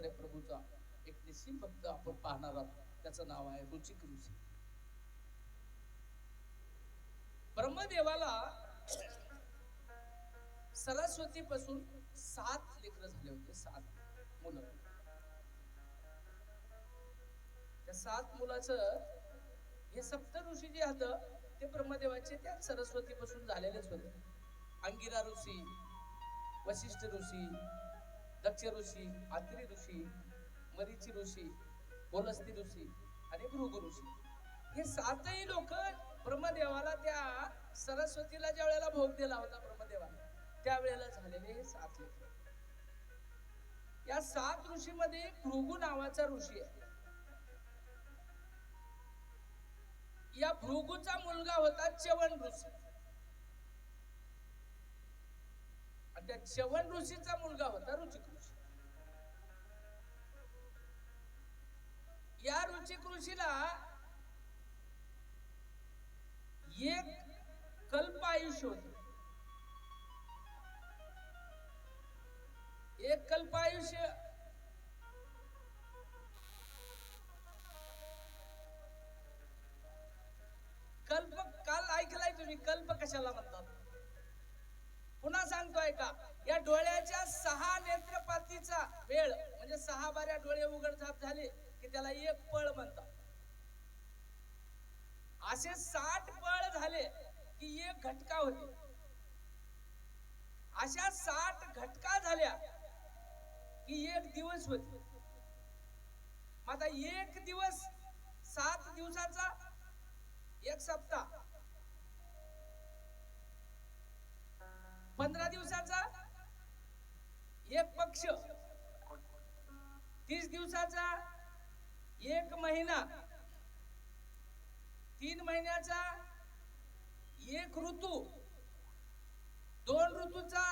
दत्तात्रय प्रभूचा एक निसीम भक्त आपण पाहणार आहोत. त्याचं नाव आहे रुचिक ऋषी ब्रह्मदेवाला सरस्वती पासून सात लेकर झाले होते सात मुलं. त्या सात मुलाच हे सप्त ऋषी जे होत ते ब्रह्मदेवाचे त्या सरस्वती पासून झालेलेच होते. अंगिरा ऋषी वशिष्ठ ऋषी दक्ष ऋषी आत्री ऋषी मरीची ऋषी बोलस्ती ऋषी आणि भृगु ऋषी. हे सातही लोक ब्रह्मदेवाला त्या सरस्वतीला ज्या वेळेला भोग दिला होता ब्रह्मदेवाला त्यावेळेला झालेले हे सात लोक या सात ऋषीमध्ये भृगु नावाचा ऋषी आहे. या भृगूचा मुलगा होता च्यवन ऋषी आणि त्या चवन ऋषीचा मुलगा होता रुचिक ऋषी. या रुचिक ऋषीला एक कल्प आयुष्य होत. एक कल्प आयुष्य कल्प काल ऐकलाय तुम्ही? कल्प कशाला म्हणतात? पुन्हा सांगतोय का या डोळ्याच्या सहा नेत्रपातीचा वेळ म्हणजे सहा बाऱ्या डोळे उघडझाप झाले की त्याला एक पळ म्हणतात. असे साठ पळ झाले की एक घटका होती. अशा साठ घटका झाल्या की एक दिवस होती. मग आता एक दिवस सात दिवसाचा एक सप्ताह. पंधरा दिवसाचा एक पक्ष. तीस दिवसाचा एक महिना. तीन महिन्याचा एक ऋतू. दोन ऋतूचा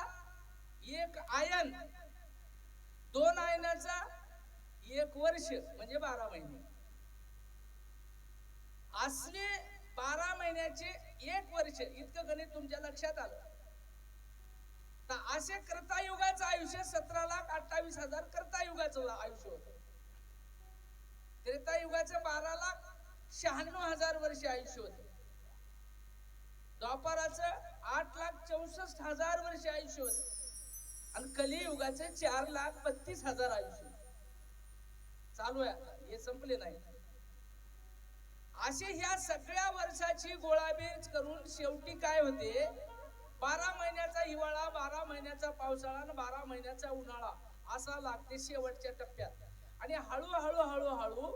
एक आयन. दोन आयनाचा एक वर्ष म्हणजे बारा महिने. असले बारा महिन्याचे एक वर्ष इतकं गणित तुमच्या लक्षात आलं. तर असे कर्तायुगाचं आयुष्य सतरा लाख अठ्ठावीस हजार कर्तायुगाचं आयुष्य होत. त्रेतायुगाचं बारा लाख शहाण्णव हजार वर्ष आयुष्य होत. द्वापाराचं आठ लाख चौसष्ट हजार वर्ष आयुष्य होत. आणि कलियुगाचं चार लाख बत्तीस हजार आयुष्य चालू आहे हे संपले नाही. असे ह्या सगळ्या वर्षाची गोळाबेज करून शेवटी काय होते? बारा महिन्याचा हिवाळा बारा महिन्याचा पावसाळा आणि बारा महिन्याचा उन्हाळा असा लागते शेवटच्या टप्प्यात. आणि हळूहळू हळूहळू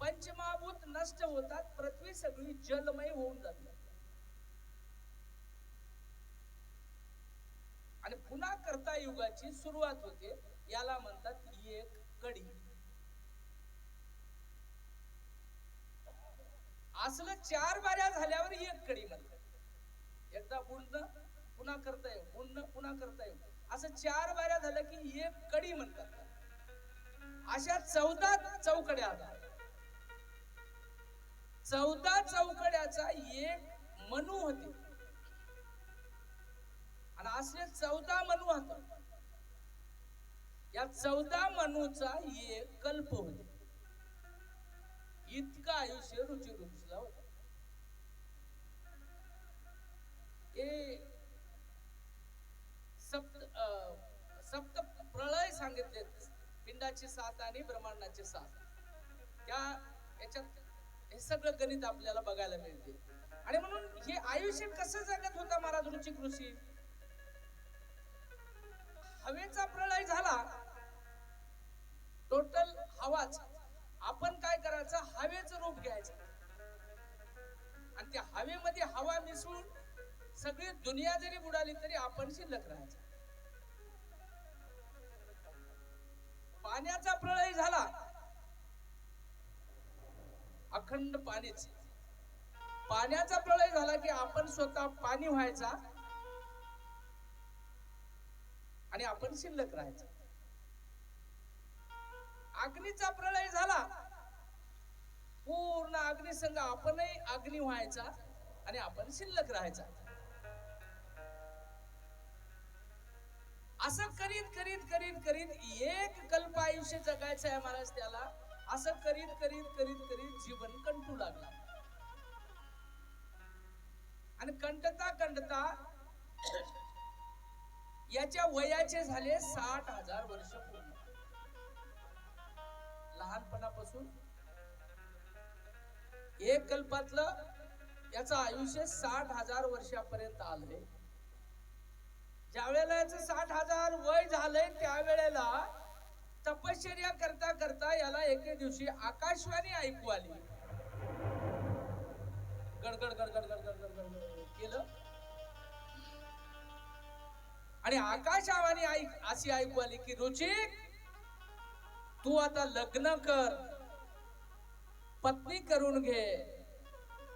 पंचमहाभूत नष्ट होतात पृथ्वी सगळी जलमय होऊन जाते. आणि पुन्हा करता युगाची सुरुवात होते याला म्हणतात एक कडी. असलं चार बाऱ्या झाल्यावर एक कडी म्हणतात. एकदा बुडणं पुन्हा करता येऊ पुन्हा करताय. असं चार बाऱ्या झालं की एक कडी म्हणतात. अशा चौदा चौकड्या आल्या. चौदा चौकड्याचा एक मनू होते. आणि असे चौदा मनू होता. या चौदा मनूचा एक कल्प होते. इतकं आयुष्य रुची रुचला होत हे सप्त अं, सप्त प्रलय सांगितले पिंडाची साथ आणि ब्रह्मांडाची साथ त्या याच्यात हे सगळं गणित आपल्याला बघायला मिळते. आणि म्हणून हे आयुष्य कसं जगत होता महाराज रुची कृषी? हवेचा प्रलय झाला. टोटल हवाच. आपण काय करायचं? हवेचं रूप घ्यायचं. आणि त्या हवेमध्ये हवा मिसळून सगळी दुनिया जरी बुडाली तरी आपण शिल्लक राहायचं. पाण्याचा प्रळय झाला. अखंड पाणीच. पाण्याचा प्रळय झाला की आपण स्वतः पाणी व्हायचा आणि आपण शिल्लक राहायचं. अग्नीचा प्रलय झाला. पूर्ण अग्निसंग आपणही अग्नी व्हायचा आणि आपण शिल्लक राहायचा. असं करीत करीत करीत करीत एक कल्प आयुष्य जगायचं आहे महाराज त्याला. असं करीत करीत करीत करीत जीवन कंटू लागला. आणि कंटता कंटता याच्या वयाचे झाले साठ हजार वर्ष पूर्ण. लहानपणापासून एक कल्पातलं याचं आयुष्य साठ हजार वर्षापर्यंत आलंय. ज्या वेळेला याचं साठ हजार वय झालंय त्यावेळेला तपश्चर्या करता करता याला एके दिवशी आकाशवाणी ऐकू आली. गडगड गडगड गडगड गडगड गडगड केलं. आणि आकाशवाणी ऐक अशी ऐकू आली की रुचिक तू आता लग्न कर. पत्नी करून घे.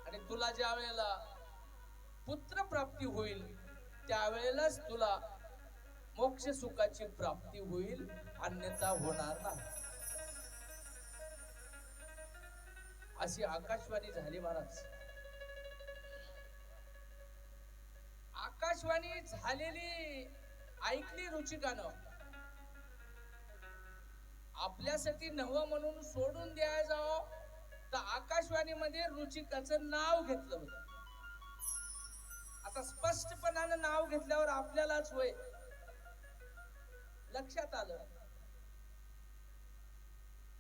आणि तुला ज्या वेळेला पुत्र प्राप्ती होईल त्यावेळेलाच तुला मोक्ष सुखाची प्राप्ती होईल अन्यथा होणार नाही. अशी आकाशवाणी झाली महाराज. आकाशवाणी झालेली ऐकली रुचिकानं आपल्यासाठी नवं म्हणून सोडून द्यायला जावं तर आकाशवाणीमध्ये रुचिकाचं नाव घेतलं होतं. आता स्पष्टपणानं नाव घेतल्यावर आपल्यालाच होय. लक्षात आलं.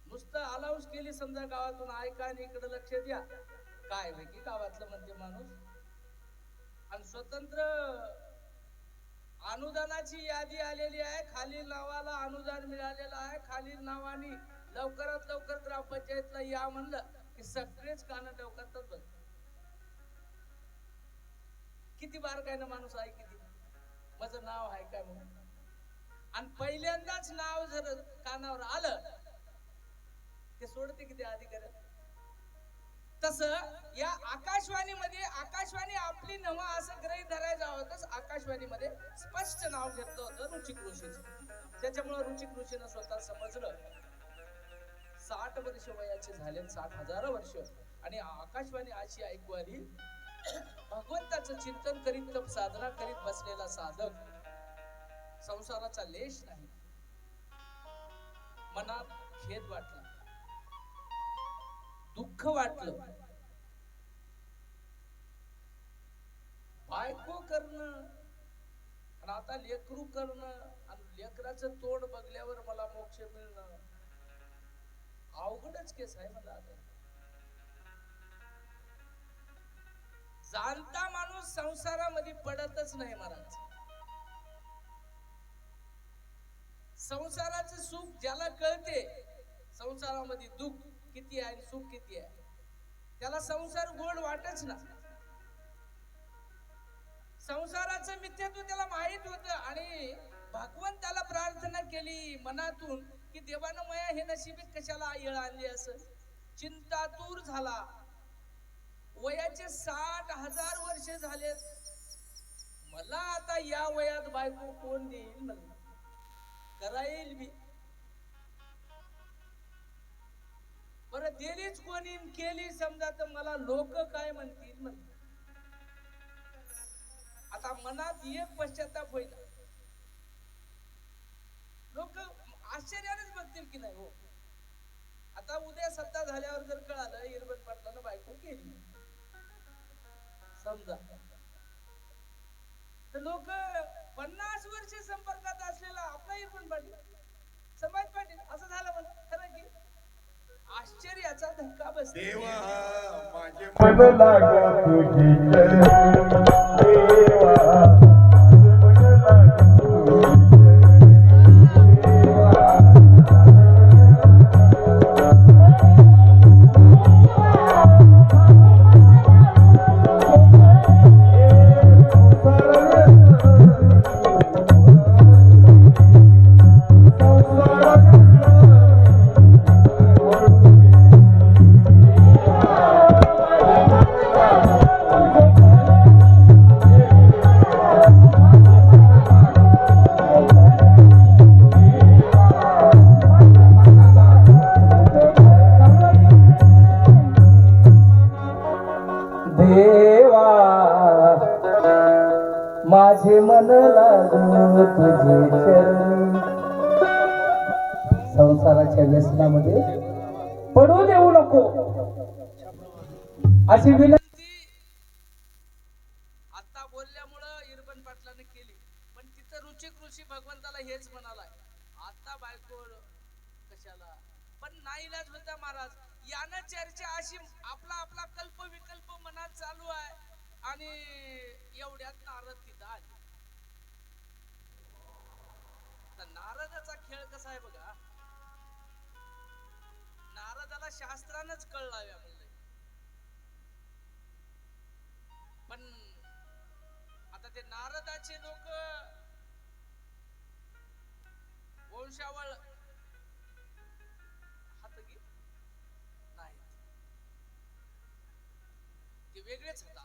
नुसतं अलाउन्स केली समजा गावातून ऐका आणि इकडे लक्ष द्या. काय की गावातलं म्हणते माणूस? आणि स्वतंत्र अनुदानाची यादी आलेली आहे खालील नावाला अनुदान मिळालेलं आहे खालील नावाने लवकरात लवकर ग्रामपंचायतला या म्हणलं की सगळेच कानं डोक्यातच बघ किती बार काय ना माणूस आहे किती माझं नाव आहे काय म्हणून? आणि पहिल्यांदाच नाव जर कानावर आलं ते सोडते किती अधिकारी? तस या आकाशवाणीमध्ये आकाशवाणी आपली नवा असं ग्रही धरायला होतच आकाशवाणीमध्ये स्पष्ट नाव घेतलं होतं रुचिक ऋषीचं. त्याच्यामुळे रुचिक ऋषीनं स्वतः समजलं. साठ वर्ष वयाचे झाले साठ हजार वर्ष. आणि आकाशवाणी अशी ऐकू आली भगवंताचं चिंतन करीत तप साधना करीत बसलेला साधक संसाराचा लेश नाही. मनात खेद वाटला. दुःख वाटलं. बायको करणं आणि आता लेकरू करणं आणि लेकराचं तोंड बघल्यावर मला मोक्ष मिळणं अवघडच केस आहे मला आता. जाणता माणूस संसारामध्ये पडतच नाही महाराज. संसाराचं सुख ज्याला कळते संसारामध्ये दुःख किती आहे आणि सुख किती आहे? त्याला संसार गोड वाटच ना. संसाराचं मिथ्यत्व त्याला माहीत होत आणि भगवंताला प्रार्थना केली मनातून की देवानं मया हे नशिबीत कशाला येळ आणली असं चिंतातूर झाला. वयाचे साठ हजार वर्ष झाले. मला आता या वयात बायको कोण देईल करा येईल मी. बर दिलीच कोणी केली समजा तर मला लोक काय म्हणतील म्हणलं? आता मनात एक पश्चाताप होईल लोक आश्चर्यानेच बघतील की नाही हो. आता उद्या सत्ता झाल्यावर जर कळालं इरबन पाटलानं बायको केली. समजा. तर लोक पन्नास वर्ष संपर्कात असलेला आपला इरबन पाटील समाज पाटील असं झालं म्हणून खरं की? आश्चर्याचा धक्का बसला देवा माझे मन लाग तुझी कसा आहे बघा? नारदाला शास्त्रानच कळ लाव्या म्हणलंय पण आता ते नारदाचे लोक वंशावळ हातगी नाहीत. ते वेगळेच होता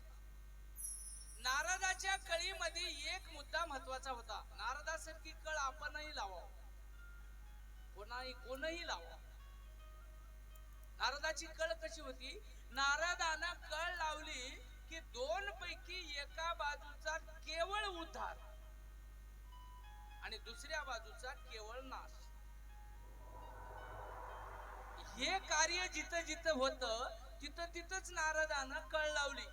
नारदाच्या कळीमध्ये एक मुद्दा महत्त्वाचा होता. नारदासारखी कळ आपणही लावावं. कोणाही कोणही लावा. नारदाची कळ कशी होती? नारदाना कळ लावली की दोन पैकी एका बाजूचा केवळ उद्धार आणि दुसऱ्या बाजूचा केवळ नाश. हे कार्य जिथं जिथं होत तिथं तिथंच नारदानं कळ लावली.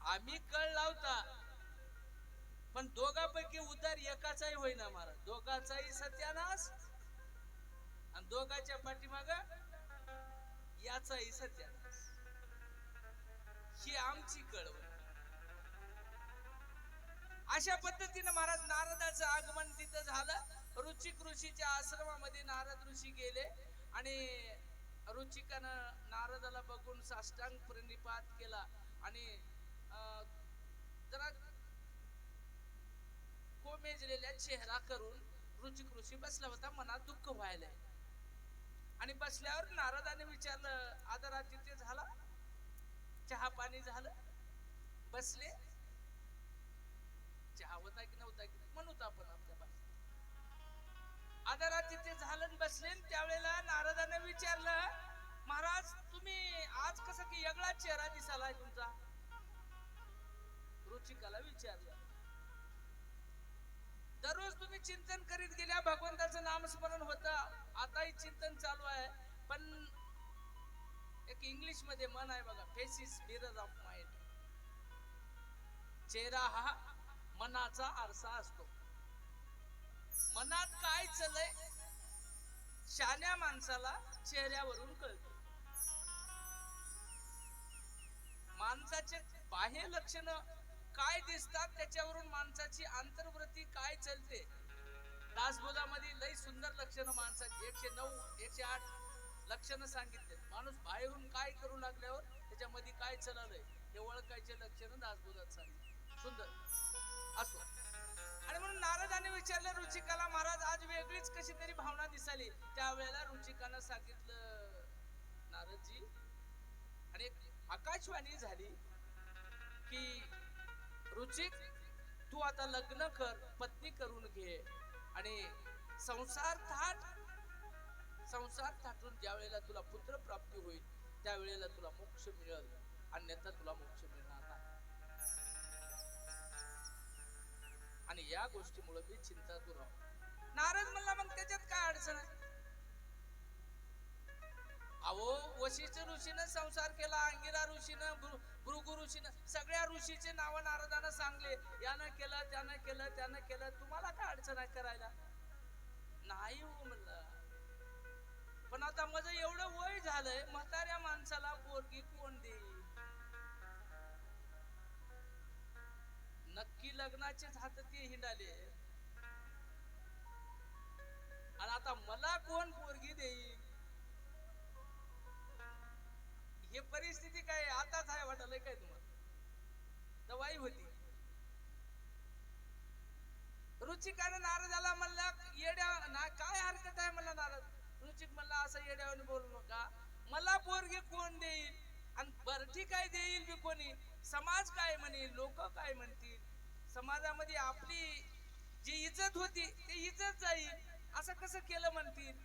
आम्ही कळ लावता. पण दोघांपैकी उद्धार एकाचाही होईना महाराज. दोघाचाही सत्यानाश आणि दोघाच्या पाठीमाग याचाही सत्यानाश. ही आमची कळवण. अशा पद्धतीने महाराज नारदाचं आगमन तिथं झालं. रुचिक ऋषीच्या आश्रमामध्ये नारद ऋषी गेले आणि रुचिकानं नारदाला बघून साष्टांग प्रणिपात केला आणि अं, जरा कोमेजलेल्या चेहरा करून रुचिक ऋषी बसला होता मनात दुःख व्हायला आणि बसल्यावर नारदाने विचारलं आदरातिथ्य झाला? चहा पाणी झालं? बसले? चहा होता की नव्हता की? म्हणूत आपण आपल्या भाषेत आदरातिथ्य झालं बसले? आणि त्यावेळेला नारदाने विचारलं महाराज तुम्ही आज कसं की वेगळा चेहरा दिसाला तुमचा? रुचिकाला विचारलं चिंतन करीत गेल्या भगवंताचं नामस्मरण होत. आताही चिंतन चालू आहे. पण एक इंग्लिशमध्ये मन आहे बघा face is mirror of mind चेहरा हा मनाचा आरसा असतो. मनात काय चलय शान्या माणसाला चेहऱ्यावरून कळत. माणसाचे बाह्य लक्षण काय दिसतात? त्याच्यावरून माणसाची आंतरवृत्ती काय चलते? दासबोधामध्ये लई सुंदर लक्षणं माणसाची एकशे नऊ एकशे आठ लक्षणं सांगितले. माणूस बाहेरून काय करू लागल्यावर त्याच्यामध्ये काय चललंय? हे ओळखायचे लक्षणं दासबोधात सांगितले. सुंदर. असो. आणि म्हणून नारदाने विचारलं रुचिकाला महाराज आज वेगळीच कशी तरी भावना दिसाली. त्यावेळेला रुचिकानं सांगितलं नारदजी आणि आकाशवाणी झाली की रुचिक तू आता लग्न कर पत्नी करून घे. आणि संसार थाट संसार थाटून ज्या वेळेला तुला पुत्र प्राप्ती होईल त्यावेळेला तुला मोक्ष मिळेल. अन्यथा तुला मोक्ष मिळणार नाही. आणि या गोष्टीमुळे मी चिंता दूर राहू. नारद म्हणला मग त्याच्यात काय अडचण आहे? अहो वशीच्या ऋषीनं संसार केला अंगिरा ऋषीनं भृगु ऋषीनं सगळ्या ऋषीचे नाव नारदानं सांगले. यानं केलं त्यानं केलं त्यानं केलं. तुम्हाला काय अडचण आहे करायला? नाही हो म्हणलं. पण आता माझं एवढं वय झालंय म्हाताऱ्या माणसाला पोरगी कोण देईल? नक्की लग्नाचेच हात ते हिंडाले. आणि आता मला कोण पोरगी देईल? हे परिस्थिती काय आताच आहे वाटलंय काय तुम्हाला? दवाई होती. रुचिकानं नारदाला म्हणला येड्या ना काय हरकत आहे म्हणला नारद? रुचिक म्हणला असं येड्यावर बोलू नका. मला पोरगे कोण देईल? आणि बरठी काय देईल बी कोणी? समाज काय म्हणेल? लोक काय म्हणतील? समाजामध्ये आपली जी इज्जत होती ती इज्जत जाईल. असं कसं केलं म्हणतील?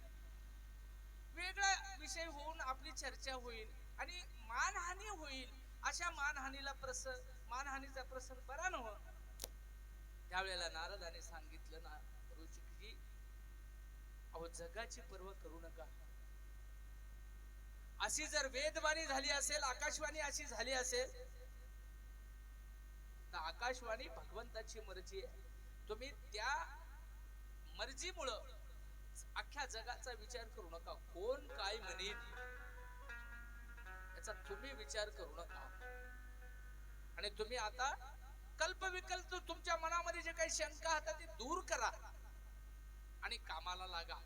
वेगळा विषय होऊन आपली चर्चा होईल. आणि मानहानी होईल अशा मानहानीला प्रसंग मानहानीचा प्रसंग बरा नव्ह. त्यावेळेला नारदाने सांगितलं ना रुचिकजी अहो जगाची पर्व करू नका. अशी जर वेदवाणी झाली असेल आकाशवाणी अशी झाली असेल तर आकाशवाणी भगवंताची मर्जी आहे. तुम्ही त्या मर्जीमुळं अख्ख्या जगाचा विचार करू नका. कोण काय म्हणेल? याचा तुम्ही विचार करू नका. आणि तुम्ही आता कल्पविकल्प तुमच्या मनामध्ये जे काही शंका आता ते दूर करा आणि कामाला लागा.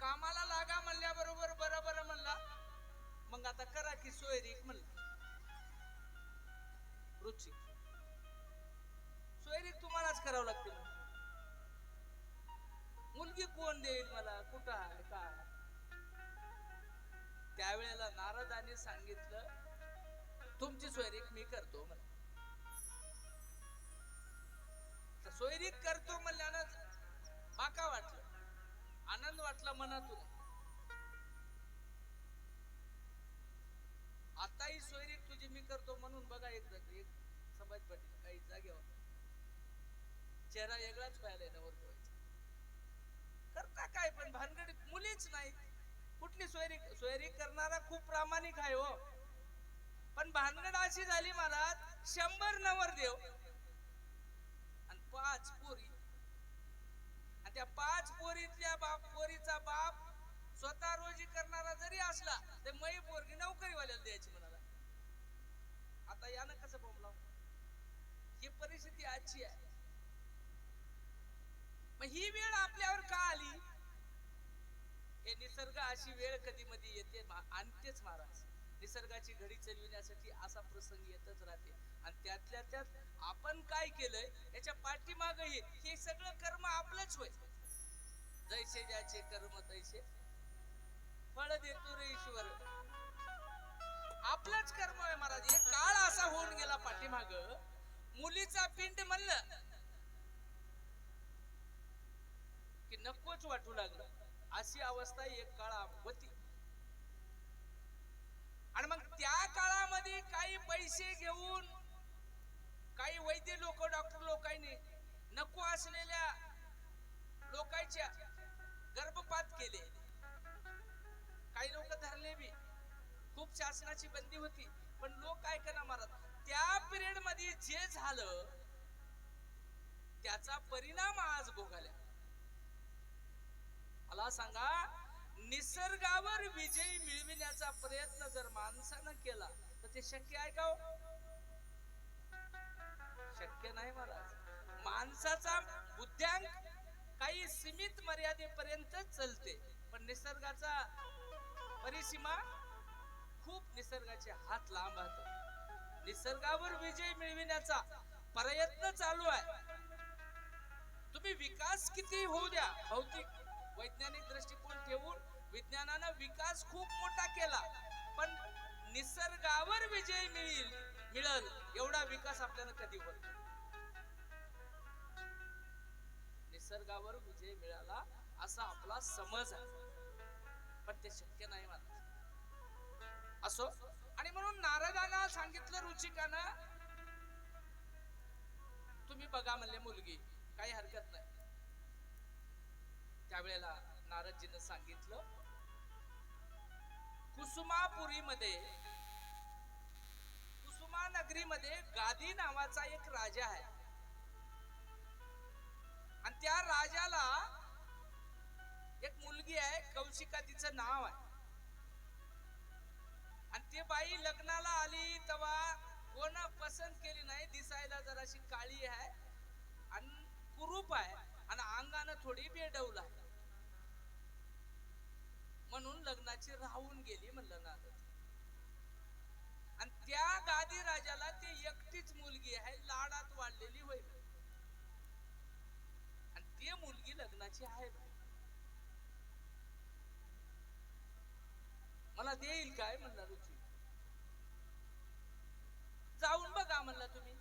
कामाला लागा म्हणल्याबरोबर बरं बरं म्हणला. मग आता करा की सोयरीक म्हणला. रुची. सोयरीक तुम्हालाच करावं लागते मुलगी कोण देईल मला? कुठं आहे? काय त्यावेळेला नारदाने सांगितलं तुमची सोयरीक मी करतो म्हणे. तर सोयरीक करतो म्हणल्यानं बाका वाटलं. आनंद वाटला मनातून. आता ही सोयरीक तुझी मी करतो म्हणून बघा एकदा एक समाज पाटील काही जागेवर चेहरा वेगळाच पाहिलाय नवर करता काय पण भानगडीत मुलीच नाही कुठली सोयरी सोयरी करणारा खूप प्रामाणिक आहे हो. पण भानगड अशी झाली महाराज शंभर नवर देव. आणि पाच पोरी. आणि त्या पाच पोरीतल्या बाप पोरीचा बाप स्वतः रोजी करणारा जरी असला तर मई पोरगी नोकरीवाल्याला द्यायची म्हणाला. आता यानं कसं बोंबला ही परिस्थिती आजची आहे. मग ही वेळ आपल्या म्हणजे निसर्ग अशी वेळ कधी मध्ये येते? आणतेच महाराज निसर्गाची घडी चलविण्यासाठी असा प्रसंग येतच राहते. आणि त्यातल्या त्यात आपण काय केलंय? याच्या पाठीमाग हे सगळं कर्म आपलंच होय. जैसे ज्याचे कर्म तैसे फळ देतो रे ईश्वर. आपलंच कर्म आहे महाराज. एक काळ असा होऊन गेला पाठीमाग. मुलीचा पिंड म्हणलं की नकोच वाटू लागलं. अशी अवस्था एक काळ होती. आणि मग त्या काळामध्ये काही पैसे घेऊन काही वैद्य लोक डॉक्टर लोकांनी नको असलेल्या लोकांच्या गर्भपात केले. काही लोक धरले बी. खूप शासनाची बंदी होती. पण लोक काय करणार मारत त्या पिरियडमध्ये जे झालं त्याचा परिणाम आज भोगाल्या मला सांगा निसर्गावर विजय मिळविण्याचा प्रयत्न जर माणसानं केला तर ते शक्य आहे का हो? शक्य नाही महाराज. माणसाचा बुद्ध्यांक काही सीमित मर्यादेपर्यंत चलते पण निसर्गाचा परिसीमा खूप निसर्गाचे हात लांब आहेत निसर्गावर विजय मिळविण्याचा प्रयत्न चालू आहे. तुम्ही विकास किती होऊ द्या भौतिक वैज्ञानिक दृष्टिकोन ठेवून विज्ञानानं विकास खूप मोठा केला. पण निसर्गावर विजय मिळेल मिळल एवढा विकास आपल्याला कधी होत निसर्गावर विजय मिळाला असा आपला समज आहे. पण ते शक्य नाही मला असो आणि म्हणून नारदाना सांगितलं रुचिकानं तुम्ही बघा म्हणले मुलगी काही हरकत नाही. त्यावेळेला नारदजीनं सांगितलं कुसुमापुरीमध्ये कुसुमा नगरीमध्ये गादी नावाचा एक राजा आहे. आणि त्या राजाला एक मुलगी आहे कौशिका तिचं नाव आहे. आणि ती बाई लग्नाला आली तेव्हा कोण पसंत केली नाही दिसायला जराशी काळी आहे आणि कुरूप आहे आणि अंगानं थोडी बेडवलं आहे. म्हणून लग्नाची राहून गेली म्हणलं ना आणि त्या गादी राजाला ती एकटीच मुलगी आहे लाडात वाढलेली होय आणि ती मुलगी लग्नाची आहे मला देईल काय म्हणला रुची? जाऊन बघा म्हणला तुम्ही.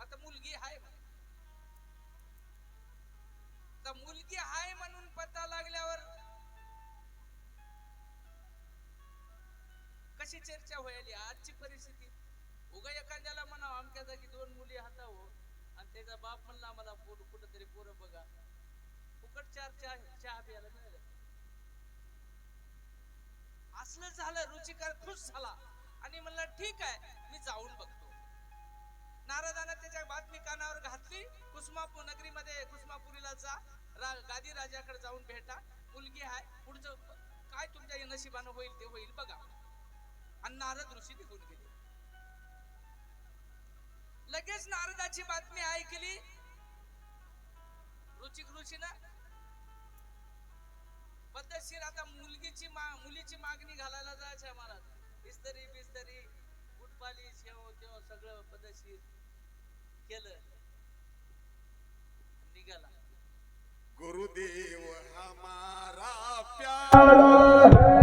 आता मुलगी आहे मुलगी आहे म्हणून पत्ता लागल्यावर अशी चर्चा व्हायली आजची परिस्थिती. उगा एखाद्याला म्हणावं आमच्या जागी दोन मुली हातावं. आणि त्याचा बाप म्हणला आम्हाला पोर कुठंतरी पोरं बघा. फुकट चार चहा चहा प्यायला मिळालं. असलं झालं रुचिकर खुश झाला आणि म्हणला ठीक आहे मी जाऊन बघतो. नारदानं त्याच्या बातमी कानावर घातली कुसमापूर नगरीमध्ये कुसमापुरीला जा रा, गादी राजाकडे जाऊन भेटा. मुलगी आहे पुढचं काय तुमच्या नशिबानं होईल ते होईल बघा. आणि नारद ऋषी निघून गेले. लगेच नारदाची बातमी ऐकली. रुचिक ऋषीनं पद्धतशीर आता मुलगीची मा मुलीची मागणी घालायला जायचं मला. बिस्तरी इस्तरी बिस्तरी बुटपाली शेव हो, तेव हो, सगळं पद्धतशीर केलं. निघाला. गुरुदेव हमारा प्यार।